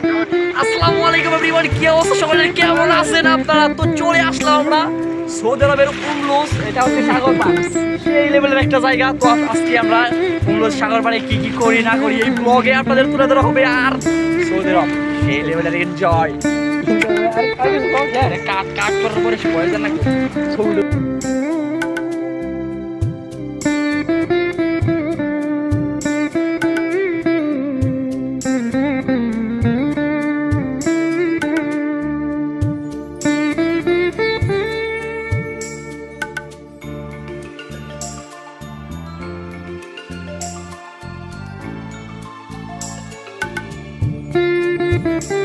আসসালামু আলাইকুম এভরিওয়ান কি অবস্থা? সকলের কেমন আছেন আপনারা? তো চলে আসলাম আমরা সৌদি আরবের উমলুস এটা হচ্ছে সাগর পাড় সেই লেভেলের একটা জায়গা। তো আজ- আজকে আমরা উমলুস সাগর পাড়ে কি কি করি না করি এই ব্লগে আপনাদের তুলে ধরা হবে আর সৌদি আরব সেই লেভেলের এনজয় কাট কাট করার পরে সবাই জানা সৌদি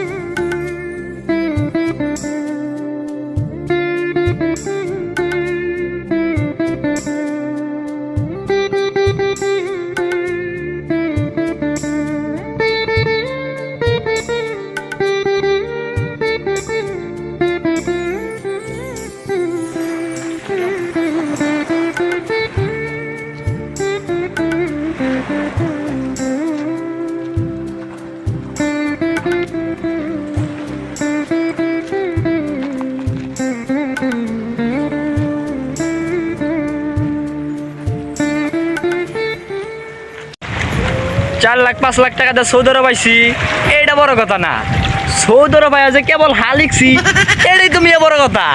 চার লাখ, পাঁচ লাখ টাকা দিয়ে সৌদি আরব আইছি। এইটা বড় কথা না। সৌদি আরব আয়া যে কেবল হালিকছি এটাই তুমি বড় কথা।